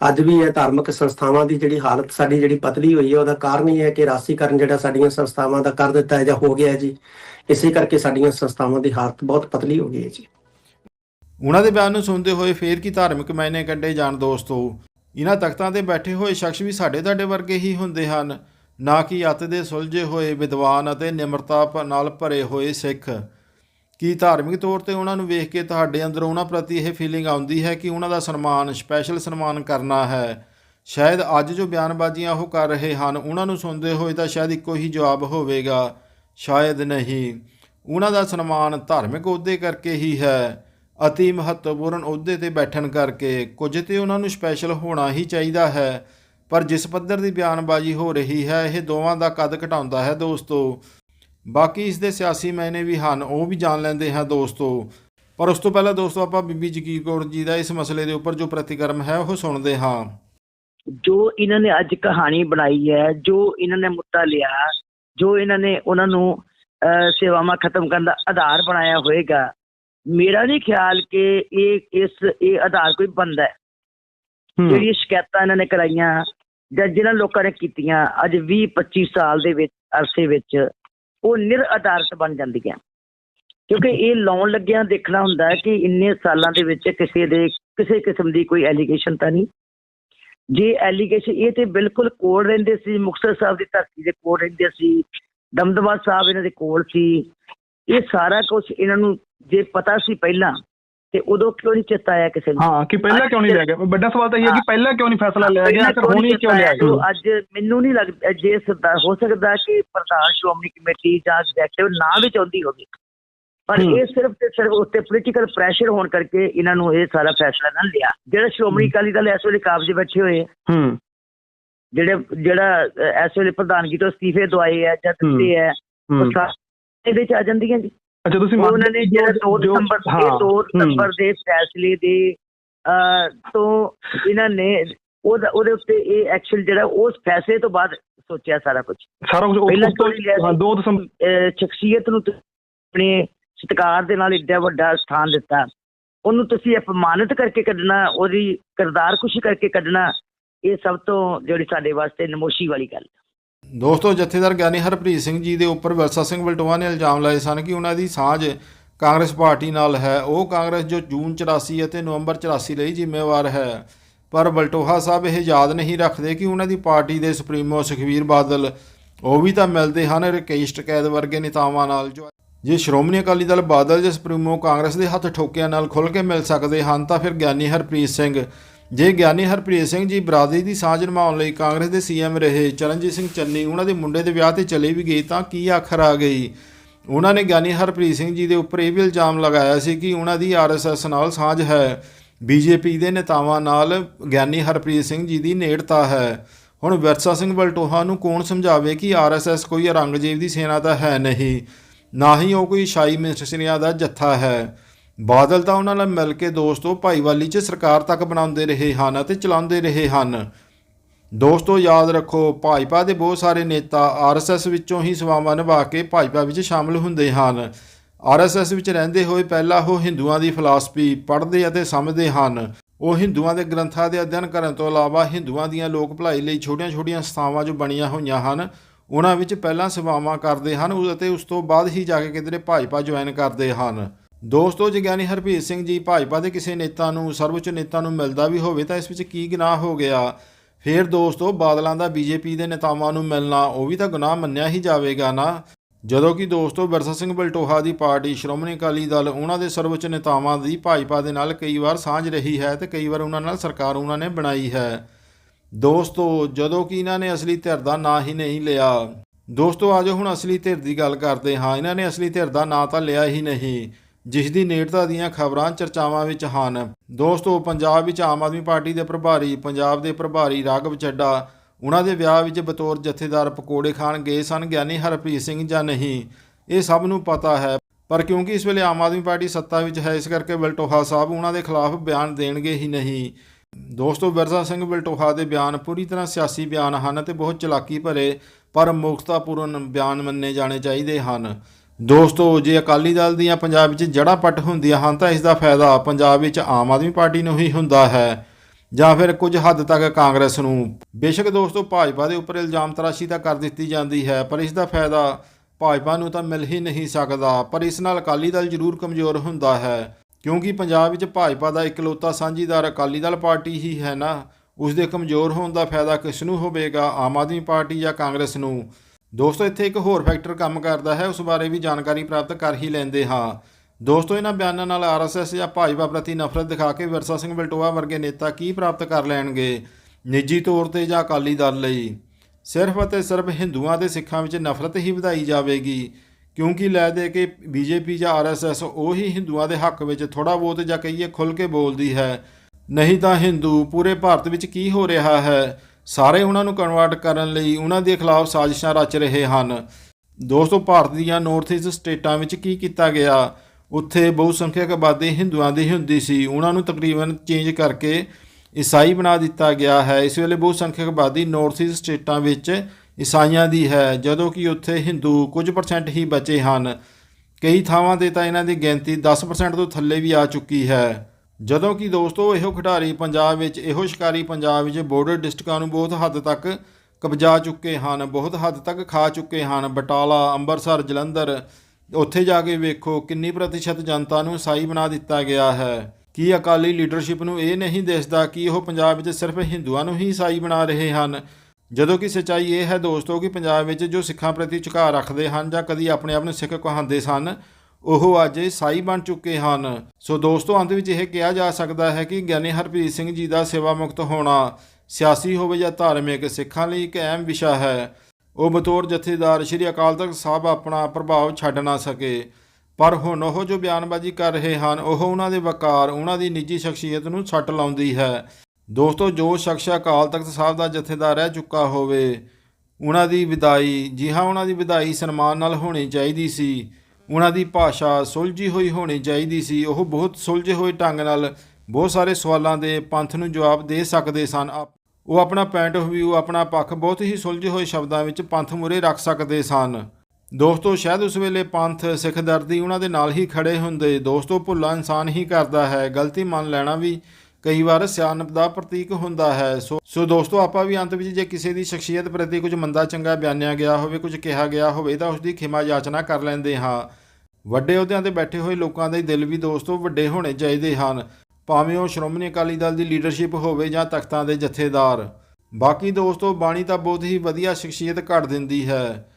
ਅੱਜ ਵੀ ਇਹ ਧਾਰਮਿਕ ਸੰਸਥਾਵਾਂ ਦੀ ਜਿਹੜੀ ਹਾਲਤ, ਸਾਡੀ ਜਿਹੜੀ ਪਤਲੀ ਹੋਈ ਹੈ, ਉਹਦਾ ਕਾਰਨ ਹੀ ਹੈ ਕਿ ਰਾਸੀਕਰਨ ਜਿਹੜਾ ਸਾਡੀਆਂ ਸੰਸਥਾਵਾਂ ਦਾ ਕਰ ਦਿੱਤਾ ਹੈ ਜਾਂ ਹੋ ਗਿਆ ਜੀ। ਇਸੇ ਕਰਕੇ ਸਾਡੀਆਂ ਸੰਸਥਾਵਾਂ ਦੀ ਹਾਲਤ ਬਹੁਤ ਪਤਲੀ ਹੋ ਗਈ ਹੈ ਜੀ। ਉਹਨਾਂ ਦੇ ਬਿਆਨ ਨੂੰ ਸੁਣਦੇ ਹੋਏ ਫੇਰ ਕੀ ਧਾਰਮਿਕ ਮਾਇਨੇ ਕੱਢੇ ਜਾਣ ਦੋਸਤੋ? ਇਹਨਾਂ ਤਖਤਾਂ ਤੇ ਬੈਠੇ ਹੋਏ ਸ਼ਖਸ ਵੀ ਸਾਡੇ, ਤੁਹਾਡੇ ਵਰਗੇ ਹੀ ਹੁੰਦੇ ਹਨ। ਨਾ ਕਿ ਅੱਤ ਦੇ ਸੁਲਝੇ ਹੋਏ ਵਿਦਵਾਨ ਅਤੇ ਨਿਮਰਤਾ ਭ- ਨਾਲ ਭਰੇ ਹੋਏ ਸਿੱਖ। ਕੀ ਧਾਰਮਿਕ ਤੌਰ ਤੇ ਉਹਨਾਂ ਨੂੰ ਵੇਖ ਕੇ ਤੁਹਾਡੇ ਅੰਦਰ ਉਹਨਾਂ ਪ੍ਰਤੀ ਇਹ ਫੀਲਿੰਗ ਆਉਂਦੀ ਹੈ ਕਿ ਉਹਨਾਂ ਦਾ ਸਨਮਾਨ ਸਪੈਸ਼ਲ ਸਨਮਾਨ ਕਰਨਾ ਹੈ? ਸ਼ਾਇਦ ਅੱਜ ਜੋ ਬਿਆਨਬਾਜ਼ੀਆਂ ਉਹ ਕਰ ਰਹੇ ਹਨ, ਉਹਨਾਂ ਨੂੰ ਸੁਣਦੇ ਹੋਏ ਤਾਂ ਸ਼ਾਇਦ ਇੱਕੋ ਹੀ ਜਵਾਬ ਹੋਵੇਗਾ, ਸ਼ਾਇਦ ਨਹੀਂ। ਉਹਨਾਂ ਦਾ ਸਨਮਾਨ ਧਾਰਮਿਕ ਅਹੁਦੇ ਕਰਕੇ ਹੀ ਹੈ, ਅਤੀ ਮਹੱਤਵਪੂਰਨ ਅਹੁਦੇ ਤੇ ਬੈਠਣ ਕਰਕੇ। ਕੁਝ ਤੇ ਉਹਨਾਂ ਨੂੰ ਸਪੈਸ਼ਲ ਹੋਣਾ ਹੀ ਚਾਹੀਦਾ ਹੈ। ਪਰ ਜਿਸ ਪੱਧਰ ਦੀ ਬਿਆਨਬਾਜ਼ੀ ਹੋ ਰਹੀ ਹੈ ਇਹ ਦੋਵਾਂ ਦਾ ਕੱਦ ਘਟਾਉਂਦਾ ਹੈ ਦੋਸਤੋ? ਬਾਕੀ ਇਸ ਦੇ ਸਿਆਸੀ ਮਾਇਨੇ ਵੀ ਹਨ ਉਹ ਵੀ ਜਾਣ ਲੈਂਦੇ ਹਾਂ ਦੋਸਤੋ। ਪਰ ਉਸ ਤੋਂ ਪਹਿਲਾਂ ਦੋਸਤੋ ਆਪਾਂ ਬੀਬੀ ਜਗੀਰ ਕੌਰ ਜੀ ਦਾ ਇਸ ਮਸਲੇ ਦੇ ਉੱਪਰ ਜੋ ਪ੍ਰਤੀਕਰਮ ਹੈ ਉਹ ਸੁਣਦੇ ਹਾਂ। ਜੋ ਇਹਨਾਂ ਨੇ ਅੱਜ ਕਹਾਣੀ ਬਣਾਈ ਹੈ ਜੋ ਇਹਨਾਂ ਨੇ ਮੁੱਦਾ ਲਿਆ ਜੋ ਇਹਨਾਂ ਨੇ ਉਹਨਾਂ ਨੂੰ ਅਹ, ਸੇਵਾਵਾਂ ਖਤਮ ਕਰਨ ਦਾ ਆਧਾਰ ਬਣਾਇਆ ਹੋਏਗਾ ਮੇਰਾ ਨਹੀਂ ਖਿਆਲ ਕਿ ਇਹ ਇਸ ਇਹ ਆਧਾਰ ਕੋਈ ਬੰਦਾ ਹੈ। ਜਿਹੜੀਆਂ ਸ਼ਿਕਾਇਤਾਂ ਇਹਨਾਂ ਨੇ ਕਰਾਈਆਂ ਜਾਂ ਜਿਨ੍ਹਾਂ ਲੋਕਾਂ ਨੇ ਕੀਤੀਆਂ ਅੱਜ 20 25 ਸਾਲ ਦੇ ਵਿੱਚ, ਅਰਸੇ ਵਿੱਚ, ਉਹ ਨਿਰ ਆਧਾਰਿਤ ਬਣ ਜਾਂਦੀਆਂ। ਕਿਉਂਕਿ ਇਹ ਲਾਉਣ ਲੱਗਿਆਂ ਦੇਖਣਾ ਹੁੰਦਾ ਹੈ ਕਿ ਇੰਨੇ ਸਾਲਾਂ ਦੇ ਵਿੱਚ ਕਿਸੇ ਦੇ, ਕਿਸੇ ਕਿਸਮ ਦੀ ਕੋਈ ਐਲੀਗੇਸ਼ਨ ਤਾਂ ਨਹੀਂ। ਜੇ ਐਲੀਗੇਸ਼ਨ ਇਹ ਤੇ ਬਿਲਕੁਲ ਕੋਲ ਰਹਿੰਦੇ ਸੀ, ਮੁਕਤਸਰ ਸਾਹਿਬ ਦੀ ਧਰਤੀ ਦੇ ਕੋਲ ਰਹਿੰਦੇ ਸੀ, ਦਮਦਮਾ ਸਾਹਿਬ ਇਹਨਾਂ ਦੇ ਕੋਲ ਸੀ, ਇਹ ਸਾਰਾ ਕੁਝ ਇਹਨਾਂ ਨੂੰ ਜੇ ਪਤਾ ਸੀ ਪਹਿਲਾਂ ਤੇ ਉਦੋਂ ਕਿਉਂ ਨਹੀਂ ਚੇਤਾ ਆਇਆ ਕਿਸੇ ਨੂੰ? ਹਾਂ ਕਿ ਪਹਿਲਾਂ ਕਿਉਂ ਨਹੀਂ ਲਿਆ ਗਿਆ? ਵੱਡਾ ਸਵਾਲ ਤਾਂ ਇਹ ਹੈ ਕਿ ਪਹਿਲਾਂ ਕਿਉਂ ਨਹੀਂ ਫੈਸਲਾ ਲਿਆ ਗਿਆ? ਆਖਰ ਹੁਣ ਹੀ ਕਿਉਂ ਲਿਆ ਗਿਆ? ਅੱਜ ਮੈਨੂੰ ਨਹੀਂ ਲੱਗਦਾ ਜੇ ਸਰਦਾਰ ਹੋ ਸਕਦਾ ਕਿ ਪ੍ਰਧਾਨ ਸ਼੍ਰੋਮਣੀ ਕਮੇਟੀ ਜਾਂ ਐਗਜ਼ੈਕਟਿਵ ਨਾ ਵੀ ਚਾਹੁੰਦੀ ਹੋਵੇ। ਪਰ। ਇਹ ਸਿਰਫ ਤੇ ਸਿਰਫ ਉੱਤੇ ਪੋਲੀਟੀਕਲ ਪ੍ਰੈਸ਼ਰ ਹੋਣ ਕਰਕੇ ਇਹਨਾਂ ਨੂੰ ਇਹ ਸਾਰਾ ਫੈਸਲਾ ਨਾ ਲਿਆ। ਜਿਹੜਾ ਸ਼੍ਰੋਮਣੀ ਅਕਾਲੀ ਦਲ ਇਸ ਵੇਲੇ ਕਾਬਜ ਬੈਠੇ ਹੋਏ ਹੂੰ। ਜਿਹੜੇ ਜਿਹੜਾ ਇਸ ਵੇਲੇ ਪ੍ਰਧਾਨਗੀ ਤੋਂ ਅਸਤੀਫੇ ਦਵਾਏ ਆ ਜਾਂ ਦਿੱਤੇ ਆ ਇਹਦੇ ਚ ਆ ਜਾਂਦੀਆਂ ਜੀ। ਅੱਛਾ ਤੁਸੀਂ ਉਹਨਾਂ ਨੇ ਜਿਹੜਾ 2 ਜੋ- ਦਸੰਬਰ ਦੇ 2 ਹੂੰ। ਦਸੰਬਰ ਦੇ ਫੈਸਲੇ ਦੇ ਤੋਂ ਇਹਨਾਂ ਨੇ ਉਹਦਾ- ਉਹਦੇ ਉੱਤੇ ਇਹ ਐਕਸ਼ਨ ਜਿਹੜਾ ਉਸ ਫੈਸਲੇ ਤੋਂ ਬਾਅਦ ਸੋਚਿਆ ਸਾਰਾ ਕੁਝ ਸਾਰਾ ਕੁਝ ਪਹਿਲਾਂ ਤੋਂ? ਹਾਂ 2 ਦਸੰਬਰ ਸ਼ਖਸੀਅਤ ਨੂੰ ਆਪਣੇ ਸਤਿਕਾਰ ਦੇ ਨਾਲ ਏਡਾ ਵੱਡਾ ਸਥਾਨ ਦਿੱਤਾ ਉਹਨੂੰ ਤੁਸੀਂ ਅਪਮਾਨਿਤ ਕਰਕੇ ਕੱਢਣਾ ਉਹਦੀ ਕਿਰਦਾਰ ਕੁਸ਼ੀ ਕਰਕੇ ਕੱਢਣਾ ਇਹ ਸਭ ਤੋਂ ਜਿਹੜੀ ਸਾਡੇ ਵਾਸਤੇ ਨਮੋਸ਼ੀ ਵਾਲੀ ਗੱਲ ਹੈ। ਦੋਸਤੋ, ਜਥੇਦਾਰ ਗਿਆਨੀ ਹਰਪ੍ਰੀਤ ਸਿੰਘ ਜੀ ਦੇ ਉੱਪਰ ਵਿਰਸਾ ਸਿੰਘ ਵਲਟੋਆ ਨੇ ਇਲਜ਼ਾਮ ਲਾਏ ਸਨ ਕਿ ਉਹਨਾਂ ਦੀ ਸਾਂਝ ਕਾਂਗਰਸ ਪਾਰਟੀ ਨਾਲ ਹੈ। ਉਹ ਕਾਂਗਰਸ ਜੋ ਜੂਨ 84 ਅਤੇ ਨਵੰਬਰ 84 ਲਈ ਜ਼ਿੰਮੇਵਾਰ ਹੈ। ਪਰ ਬਲਟੋਹਾ ਸਾਹਿਬ ਇਹ ਯਾਦ ਨਹੀਂ ਰੱਖਦੇ ਕਿ ਉਹਨਾਂ ਦੀ ਪਾਰਟੀ ਦੇ ਸੁਪਰੀਮੋ ਸੁਖਵੀਰ ਬਾਦਲ, ਉਹ ਵੀ ਤਾਂ ਮਿਲਦੇ ਹਨ ਰਕੇਸ਼ ਟਕੈਦ ਵਰਗੇ ਨੇਤਾਵਾਂ ਨਾਲ ਜੋ ਜੇ ਸ਼੍ਰੋਮਣੀ ਅਕਾਲੀ ਦਲ ਬਾਦਲ ਜੇ ਸੁਪਰੀਮੋ ਕਾਂਗਰਸ ਦੇ ਹੱਥ ਠੋਕਿਆਂ ਨਾਲ ਖੁੱਲ੍ਹ ਕੇ ਮਿਲ ਸਕਦੇ ਹਨ ਤਾਂ ਫਿਰ ਗਿਆਨੀ ਹਰਪ੍ਰੀਤ ਸਿੰਘ ਜੇ ਗਿਆਨੀ ਹਰਪ੍ਰੀਤ ਸਿੰਘ ਜੀ ਬਰਾਦਰੀ ਦੀ ਸਾਂਝ ਨਿਭਾਉਣ ਲਈ ਕਾਂਗਰਸ ਦੇ ਸੀਐਮ ਰਹੇ ਚਰਨਜੀਤ ਸਿੰਘ ਚੰਨੀ, ਉਹਨਾਂ ਦੇ ਮੁੰਡੇ ਦੇ ਵਿਆਹ ਤੇ ਚਲੇ ਵੀ ਗਏ ਤਾਂ ਕੀ ਆਖਰ ਆ ਗਈ? ਉਹਨਾਂ ਨੇ ਗਿਆਨੀ ਹਰਪ੍ਰੀਤ ਸਿੰਘ ਜੀ ਦੇ ਉੱਪਰ ਇਹ ਵੀ ਇਲਜ਼ਾਮ ਲਗਾਇਆ ਸੀ ਕਿ ਉਹਨਾਂ ਦੀ ਆਰਐਸਐਸ ਨਾਲ ਸਾਂਝ ਹੈ। ਬੀਜੇਪੀ ਦੇ ਨੇਤਾਵਾਂ ਨਾਲ ਗਿਆਨੀ ਹਰਪ੍ਰੀਤ ਸਿੰਘ ਜੀ ਦੀ ਨੇੜਤਾ ਹੈ। ਹੁਣ ਵਿਰਸਾ ਸਿੰਘ ਬਲਟੋਹਾ ਨੂੰ ਕੌਣ ਸਮਝਾਵੇ ਕਿ ਆਰਐਸਐਸ ਕੋਈ ਔਰੰਗਜ਼ੇਬ ਦੀ ਸੈਨਾ ਤਾਂ ਹੈ ਨਹੀਂ? ਨਾ ਹੀ ਉਹ ਕੋਈ ਸ਼ਾਹੀ ਮਿਸਟਰੀਆਂ ਦਾ ਜੱਥਾ ਹੈ। ਬਾਦਲ ਤਾਂ ਉਹਨਾਂ ਨਾਲ ਮਿਲ ਕੇ ਦੋਸਤੋ ਭਾਈਵਾਲੀ 'ਚ ਸਰਕਾਰ ਤੱਕ ਬਣਾਉਂਦੇ ਰਹੇ ਹਨ ਅਤੇ ਚਲਾਉਂਦੇ ਰਹੇ ਹਨ। ਦੋਸਤੋ, ਯਾਦ ਰੱਖੋ, ਭਾਜਪਾ ਦੇ ਬਹੁਤ ਸਾਰੇ ਨੇਤਾ ਆਰਐਸਐਸ ਵਿੱਚੋਂ ਹੀ ਸੇਵਾਵਾਂ ਨਿਭਾ ਕੇ ਭਾਜਪਾ ਵਿੱਚ ਸ਼ਾਮਲ ਹੁੰਦੇ ਹਨ। ਆਰਐਸਐਸ ਵਿੱਚ ਰਹਿੰਦੇ ਹੋਏ ਪਹਿਲਾਂ ਉਹ ਹਿੰਦੂਆਂ ਦੀ ਫਿਲਾਸਫੀ ਪੜ੍ਹਦੇ ਅਤੇ ਸਮਝਦੇ ਹਨ। ਉਹ ਹਿੰਦੂਆਂ ਦੇ ਗ੍ਰੰਥਾਂ ਦੇ ਅਧਿਐਨ ਕਰਨ ਤੋਂ ਇਲਾਵਾ ਹਿੰਦੂਆਂ ਦੀਆਂ ਲੋਕ ਭਲਾਈ ਲਈ ਛੋਟੀਆਂ-ਛੋਟੀਆਂ ਸੰਸਥਾਵਾਂ ਜੋ ਬਣੀਆਂ ਹੋਈਆਂ ਹਨ, ਉਹਨਾਂ ਵਿੱਚ ਪਹਿਲਾਂ ਸੇਵਾਵਾਂ ਕਰਦੇ ਹਨ ਅਤੇ ਉਸ ਤੋਂ ਬਾਅਦ ਹੀ ਜਾ ਕੇ ਕਿਧਰੇ ਭਾਜਪਾ ਜੁਆਇਨ ਕਰਦੇ ਹਨ। ਦੋਸਤੋ, ਜੇ ਗਿਆਨੀ ਹਰਪ੍ਰੀਤ ਸਿੰਘ ਜੀ ਭਾਜਪਾ ਦੇ ਕਿਸੇ ਨੇਤਾ ਨੂੰ ਸਰਵਉੱਚ ਨੇਤਾ ਨੂੰ ਮਿਲਦਾ ਵੀ ਹੋਵੇ, ਤਾਂ ਇਸ ਵਿੱਚ ਕੀ ਗੁਨਾਹ ਹੋ ਗਿਆ? ਫਿਰ ਦੋਸਤੋ, ਬਾਦਲਾਂ ਦਾ ਬੀਜੇਪੀ ਦੇ ਨੇਤਾਵਾਂ ਨੂੰ ਮਿਲਣਾ, ਉਹ ਵੀ ਤਾਂ ਗੁਨਾਹ ਮੰਨਿਆ ਹੀ ਜਾਵੇਗਾ ਨਾ? ਜਦੋਂ ਕਿ ਦੋਸਤੋ ਬਿਰਸਾ ਸਿੰਘ ਬਲਟੋਹਾ ਦੀ ਪਾਰਟੀ, ਸ਼੍ਰੋਮਣੀ ਅਕਾਲੀ ਦਲ, ਉਹਨਾਂ ਦੇ ਸਰਵਉੱਚ ਨੇਤਾਵਾਂ ਦੀ ਭਾਜਪਾ ਦੇ ਨਾਲ ਕਈ ਵਾਰ ਸਾਂਝ ਰਹੀ ਹੈ ਤੇ ਕਈ ਵਾਰ ਉਹਨਾਂ ਨਾਲ ਸਰਕਾਰ ਉਹਨਾਂ ਨੇ ਬਣਾਈ ਹੈ। ਦੋਸਤੋ, ਜਦੋਂ ਕਿ ਇਹਨਾਂ ਨੇ ਅਸਲੀ ਧਿਰ ਦਾ ਨਾਂ ਹੀ ਨਹੀਂ ਲਿਆ। ਦੋਸਤੋ ਆਜੋ ਹੁਣ ਅਸਲੀ ਧਿਰ ਦੀ ਗੱਲ ਕਰਦੇ ਹਾਂ। ਇਹਨਾਂ ਨੇ ਅਸਲੀ ਧਿਰ ਦਾ ਨਾਂ ਤਾਂ ਲਿਆ ਹੀ ਨਹੀਂ। ਜਿਸ ਦੀ ਨੇੜਤਾ ਦੀਆਂ ਖਬਰਾਂ ਚਰਚਾਵਾਂ ਵਿੱਚ ਹਨ। ਦੋਸਤੋ, ਪੰਜਾਬ ਵਿੱਚ ਆਮ ਆਦਮੀ ਪਾਰਟੀ ਦੇ ਪ੍ਰਭਾਰੀ, ਪੰਜਾਬ ਦੇ ਪ੍ਰਭਾਰੀ ਰਾਘਵ ਚੱਡਾ ਉਹਨਾਂ ਦੇ ਵਿਆਹ ਵਿੱਚ ਬਤੌਰ ਜਥੇਦਾਰ ਪਕੌੜੇ ਖਾਣ ਗਏ ਸਨ, ਗਿਆਨੀ ਹਰਪ੍ਰੀਤ ਸਿੰਘ ਜਾਂ ਨਹੀਂ? ਇਹ ਸਭ ਨੂੰ ਪਤਾ ਹੈ। ਪਰ ਕਿਉਂਕਿ ਇਸ ਵੇਲੇ ਆਮ ਆਦਮੀ ਪਾਰਟੀ ਸੱਤਾ ਵਿੱਚ ਹੈ, ਇਸ ਕਰਕੇ ਬਲਟੋਹਾ ਸਾਹਿਬ ਉਹਨਾਂ ਦੇ ਖਿਲਾਫ ਬਿਆਨ ਦੇਣਗੇ ਹੀ ਨਹੀਂ। ਦੋਸਤੋ, ਬਿਰਸਾ ਸਿੰਘ ਬਲਟੋਹਾ ਦੇ ਬਿਆਨ ਪੂਰੀ ਤਰ੍ਹਾਂ ਸਿਆਸੀ ਬਿਆਨ ਹਨ ਤੇ ਬਹੁਤ ਚਲਾਕੀ ਭਰੇ, ਪਰ ਮੁਖਤਾਪੂਰਨ ਬਿਆਨ ਮੰਨੇ ਜਾਣੇ ਚਾਹੀਦੇ ਹਨ। ਦੋਸਤੋ, ਜੇ ਅਕਾਲੀ ਦਲ ਦੀਆਂ ਪੰਜਾਬ ਵਿੱਚ ਜੜ੍ਹਾਂ ਪੱਟ ਹੁੰਦੀਆਂ ਹਨ, ਤਾਂ ਇਸ ਦਾ ਫਾਇਦਾ ਪੰਜਾਬ ਵਿੱਚ ਆਮ ਆਦਮੀ ਪਾਰਟੀ ਨੂੰ ਹੀ ਹੁੰਦਾ ਹੈ। ਜਾਂ ਫਿਰ ਕੁਝ ਹੱਦ ਤੱਕ ਕਾਂਗਰਸ ਨੂੰ। ਬੇਸ਼ੱਕ ਦੋਸਤੋ, ਭਾਜਪਾ ਦੇ ਉੱਪਰ ਇਲਜ਼ਾਮ ਤਰਾਸ਼ੀ ਤਾਂ ਕਰ ਦਿੱਤੀ ਜਾਂਦੀ ਹੈ, ਪਰ ਇਸ ਦਾ ਫਾਇਦਾ ਭਾਜਪਾ ਨੂੰ ਤਾਂ ਮਿਲ ਹੀ ਨਹੀਂ ਸਕਦਾ। ਪਰ ਇਸ ਨਾਲ ਅਕਾਲੀ ਦਲ ਜ਼ਰੂਰ ਕਮਜ਼ੋਰ ਹੁੰਦਾ ਹੈ, ਕਿਉਂਕਿ ਪੰਜਾਬ ਵਿੱਚ ਭਾਜਪਾ ਦਾ ਇਕਲੌਤਾ ਸਾਂਝੀਦਾਰ ਅਕਾਲੀ ਦਲ ਪਾਰਟੀ ਹੀ ਹੈ ਨਾ। ਉਸ ਦੇ ਕਮਜ਼ੋਰ ਹੋਣ ਦਾ ਫਾਇਦਾ ਕਿਸ ਨੂੰ ਹੋਵੇਗਾ? ਆਮ ਆਦਮੀ ਪਾਰਟੀ ਜਾਂ ਕਾਂਗਰਸ ਨੂੰ? ਦੋਸਤੋ, ਇੱਥੇ ਇੱਕ ਹੋਰ ਫੈਕਟਰ ਕੰਮ ਕਰਦਾ ਹੈ, ਉਸ ਬਾਰੇ ਵੀ ਜਾਣਕਾਰੀ ਪ੍ਰਾਪਤ ਕਰ ਹੀ ਲੈਂਦੇ ਹਾਂ। ਦੋਸਤੋ, ਇਹਨਾਂ ਬਿਆਨਾਂ ਨਾਲ ਆਰਐਸਐਸ ਜਾਂ ਭਾਜਪਾ ਪ੍ਰਤੀ ਨਫ਼ਰਤ ਦਿਖਾ ਕੇ ਵਿਰਸਾ ਸਿੰਘ ਬਲਟੋਆ ਵਰਗੇ ਨੇਤਾ ਕੀ ਪ੍ਰਾਪਤ ਕਰ ਲੈਣਗੇ? ਨਿੱਜੀ ਤੌਰ ਤੇ ਜਾਂ ਅਕਾਲੀ ਦਲ ਲਈ? ਸਿਰਫ ਅਤੇ ਸਿਰਫ ਹਿੰਦੂਆਂ ਤੇ ਸਿੱਖਾਂ ਵਿੱਚ ਨਫ਼ਰਤ ਹੀ ਵਧਾਈ ਜਾਵੇਗੀ? ਕਿਉਂਕਿ ਲੈ ਦੇ ਕੇ ਬੀਜੇਪੀ ਜਾਂ ਆਰਐਸਐਸ ਉਹ ਹੀ ਹਿੰਦੂਆਂ ਦੇ ਹੱਕ ਵਿੱਚ ਥੋੜਾ ਬਹੁਤ ਜਾਂ ਕਹੀਏ ਖੁੱਲ ਕੇ ਬੋਲਦੀ ਹੈ। ਨਹੀਂ ਤਾਂ ਹਿੰਦੂ, ਪੂਰੇ ਭਾਰਤ ਵਿੱਚ ਕੀ ਹੋ ਰਿਹਾ ਹੈ? ਸਾਰੇ ਉਹਨਾਂ ਨੂੰ ਕਨਵਰਟ ਕਰਨ ਲਈ ਉਹਨਾਂ ਦੇ ਖਿਲਾਫ ਸਾਜ਼ਿਸ਼ਾਂ ਰਚ ਰਹੇ ਹਨ। ਦੋਸਤੋ, ਭਾਰਤ ਦੀਆਂ ਨਾਰਥ ਈਸਟ ਸਟੇਟਾਂ ਵਿੱਚ ਕੀ ਕੀਤਾ ਗਿਆ? ਉੱਥੇ ਬਹੁਸੰਖਿਅਕ ਆਬਾਦੀ ਹਿੰਦੂਆਂ ਦੀ ਹੁੰਦੀ ਸੀ। ਉਹਨਾਂ ਨੂੰ ਤਕਰੀਬਨ ਚੇਂਜ ਕਰਕੇ ਈਸਾਈ ਬਣਾ ਦਿੱਤਾ ਗਿਆ ਹੈ। ਇਸ ਵੇਲੇ ਬਹੁਸੰਖਿਅਕ ਆਬਾਦੀ ਨਾਰਥ ਈਸਟ ਸਟੇਟਾਂ ਵਿੱਚ ਈਸਾਈਆਂ ਦੀ ਹੈ, ਜਦੋਂ ਕਿ ਉੱਥੇ ਹਿੰਦੂ ਕੁਝ ਪਰਸੈਂਟ ਹੀ ਬਚੇ ਹਨ। ਕਈ ਥਾਵਾਂ ਤੇ ਤਾਂ ਇਹਨਾਂ ਦੀ ਗਿਣਤੀ 10% ਤੋਂ ਥੱਲੇ ਵੀ ਆ ਚੁੱਕੀ ਹੈ। ਜਦੋਂ ਕਿ ਦੋਸਤੋ, ਇਹੋ ਖਿਡਾਰੀ ਪੰਜਾਬ ਵਿੱਚ, ਇਹੋ ਸ਼ਿਕਾਰੀ ਪੰਜਾਬ ਵਿੱਚ ਬਾਰਡਰ ਡਿਸਟ੍ਰਿਕਾਂ ਨੂੰ ਬਹੁਤ ਹੱਦ ਤੱਕ ਕਬਜ਼ਾ ਚੁੱਕੇ ਹਨ, ਬਹੁਤ ਹੱਦ ਤੱਕ ਖਾ ਚੁੱਕੇ ਹਨ। ਬਟਾਲਾ ਅੰਮ੍ਰਿਤਸਰ ਜਲੰਧਰ, ਉੱਥੇ ਜਾ ਕੇ ਵੇਖੋ ਕਿੰਨੀ ਪ੍ਰਤੀਸ਼ਤ ਜਨਤਾ ਨੂੰ ਈਸਾਈ ਬਣਾ ਦਿੱਤਾ ਗਿਆ ਹੈ। ਕੀ ਅਕਾਲੀ ਲੀਡਰਸ਼ਿਪ ਨੂੰ ਇਹ ਨਹੀਂ ਦਿਸਦਾ ਕਿ ਉਹ ਪੰਜਾਬ ਵਿੱਚ ਸਿਰਫ ਹਿੰਦੂਆਂ ਨੂੰ ਹੀ ਈਸਾਈ ਬਣਾ ਰਹੇ ਹਨ? ਜਦੋਂ ਕਿ ਸੱਚਾਈ ਇਹ ਹੈ ਦੋਸਤੋ ਕਿ ਪੰਜਾਬ ਵਿੱਚ ਜੋ ਸਿੱਖਾਂ ਪ੍ਰਤੀ ਝੁਕਾਅ ਰੱਖਦੇ ਹਨ ਜਾਂ ਕਦੀ ਆਪਣੇ ਆਪ ਨੂੰ ਸਿੱਖ ਕਹਾਉਂਦੇ ਸਨ ਉਹ ਅੱਜ ਈਸਾਈ ਬਣ ਚੁੱਕੇ ਹਨ। ਸੋ ਦੋਸਤੋ, ਅੰਤ ਵਿੱਚ ਇਹ ਕਿਹਾ ਜਾ ਸਕਦਾ ਹੈ ਕਿ ਗਿਆਨੀ ਹਰਪ੍ਰੀਤ ਸਿੰਘ ਜੀ ਦਾ ਸੇਵਾ ਮੁਕਤ ਹੋਣਾ ਸਿਆਸੀ ਹੋਵੇ ਜਾਂ ਧਾਰਮਿਕ, ਸਿੱਖਾਂ ਲਈ ਇੱਕ ਅਹਿਮ ਵਿਸ਼ਾ ਹੈ। ਉਹ ਬਤੌਰ ਜਥੇਦਾਰ ਸ਼੍ਰੀ ਅਕਾਲ ਤਖਤ ਸਾਹਿਬ ਆਪਣਾ ਪ੍ਰਭਾਵ ਛੱਡ ਨਾ ਸਕੇ। ਪਰ ਹੁਣ ਉਹ ਜੋ ਬਿਆਨਬਾਜ਼ੀ ਕਰ ਰਹੇ ਹਨ, ਉਹ ਉਹਨਾਂ ਦੇ ਵਕਾਰ, ਉਹਨਾਂ ਦੀ ਨਿੱਜੀ ਸ਼ਖਸੀਅਤ ਨੂੰ ਛੱਟ ਲਾਉਂਦੀ ਹੈ। ਦੋਸਤੋ, ਜੋ ਸ਼ਖਸ ਅਕਾਲ ਤਖਤ ਸਾਹਿਬ ਦਾ ਜਥੇਦਾਰ ਰਹਿ ਚੁੱਕਾ ਹੋਵੇ, ਉਹਨਾਂ ਦੀ ਵਿਦਾਈ ਜੀ ਹਾਂ ਉਹਨਾਂ ਦੀ ਵਿਦਾਈ ਸਨਮਾਨ ਨਾਲ ਹੋਣੀ ਚਾਹੀਦੀ ਸੀ। ਉਹਨਾਂ ਦੀ ਭਾਸ਼ਾ ਸੁਲਝੀ ਹੋਈ ਹੋਣੀ ਚਾਹੀਦੀ ਸੀ। ਉਹ ਬਹੁਤ ਸੁਲਝੇ ਹੋਏ ਢੰਗ ਨਾਲ ਬਹੁਤ ਸਾਰੇ ਸਵਾਲਾਂ ਦੇ ਪੰਥ ਨੂੰ ਜਵਾਬ ਦੇ ਸਕਦੇ ਸਨ। ਉਹ ਆਪਣਾ ਪੁਆਇੰਟ ਆਫ View, ਆਪਣਾ ਪੱਖ ਬਹੁਤ ਹੀ ਸੁਲਝੇ ਹੋਏ ਸ਼ਬਦਾਂ ਵਿੱਚ ਪੰਥ ਮੁਰੇ ਰੱਖ ਸਕਦੇ ਸਨ। ਦੋਸਤੋ, ਸ਼ਾਇਦ ਉਸ ਵੇਲੇ ਪੰਥ ਸਿੱਖ ਦਰਦੀ ਉਹਨਾਂ ਦੇ ਨਾਲ ਹੀ ਖੜੇ ਹੁੰਦੇ। ਦੋਸਤੋ, ਭੁੱਲਾ ਇਨਸਾਨ ਹੀ ਕਰਦਾ ਹੈ। ਗਲਤੀ ਮੰਨ ਲੈਣਾ ਵੀ ਕਈ ਵਾਰ ਸਿਆਣਪ ਦਾ ਪ੍ਰਤੀਕ ਹੁੰਦਾ ਹੈ। ਸੋ ਸੋ ਦੋਸਤੋ, ਆਪਾਂ ਵੀ ਅੰਤ ਵਿੱਚ ਜੇ ਕਿਸੇ ਦੀ ਸ਼ਖਸੀਅਤ ਪ੍ਰਤੀ ਕੁਝ ਮੰਦਾ ਚੰਗਾ ਬਿਆਨਿਆ ਗਿਆ ਹੋਵੇ, ਕੁਝ ਕਿਹਾ ਗਿਆ ਹੋਵੇ, ਤਾਂ ਉਸ ਦੀ ਖਿਮਾ ਯਾਚਨਾ ਕਰ ਲੈਂਦੇ ਹਾਂ। ਵੱਡੇ ਅਹੁਦਿਆਂ ਤੇ ਬੈਠੇ ਹੋਏ ਲੋਕਾਂ ਦੇ ਦਿਲ ਵੀ ਦੋਸਤੋ ਵੱਡੇ ਹੋਣੇ ਚਾਹੀਦੇ ਹਨ। ਭਾਵੇਂ ਉਹ ਸ਼੍ਰੋਮਣੀ ਅਕਾਲੀ ਦਲ ਦੀ ਲੀਡਰਸ਼ਿਪ ਹੋਵੇ ਜਾਂ ਤਖਤਾਂ ਦੇ ਜਥੇਦਾਰ। ਬਾਕੀ ਦੋਸਤੋ, ਬਾਣੀ ਤਾਂ ਬਹੁਤ ਹੀ ਵਧੀਆ ਸ਼ਖਸੀਅਤ ਘੜ ਦਿੰਦੀ ਹੈ।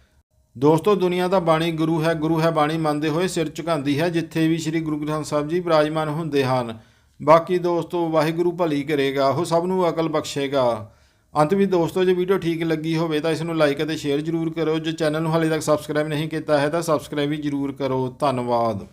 ਦੋਸਤੋ, ਦੁਨੀਆ ਦਾ ਬਾਣੀ ਗੁਰੂ ਹੈ ਗੁਰੂ ਹੈ ਬਾਣੀ ਮੰਨਦੇ ਹੋਏ ਸਿਰ ਝੁਕਾਉਂਦੀ ਹੈ, ਜਿੱਥੇ ਵੀ ਸ੍ਰੀ ਗੁਰੂ ਗ੍ਰੰਥ ਸਾਹਿਬ ਜੀ ਬਿਰਾਜਮਾਨ ਹੁੰਦੇ ਹਨ। ਬਾਕੀ ਦੋਸਤੋ, ਵਾਹਿਗੁਰੂ ਭਲੀ ਕਰੇਗਾ, ਉਹ ਸਭ ਨੂੰ ਅਕਲ ਬਖਸ਼ੇਗਾ। ਅੰਤ ਵਿੱਚ ਦੋਸਤੋ, ਜੇ ਵੀਡੀਓ ਠੀਕ ਲੱਗੀ ਹੋਵੇ ਤਾਂ ਇਸ ਨੂੰ ਲਾਈਕ ਅਤੇ ਸ਼ੇਅਰ ਜ਼ਰੂਰ ਕਰੋ ਜੇ ਚੈਨਲ ਨੂੰ ਹਾਲੇ ਤੱਕ ਸਬਸਕ੍ਰਾਈਬ ਨਹੀਂ ਕੀਤਾ ਹੈ ਤਾਂ ਸਬਸਕ੍ਰਾਈਬ ਵੀ ਜ਼ਰੂਰ ਕਰੋ। ਧੰਨਵਾਦ।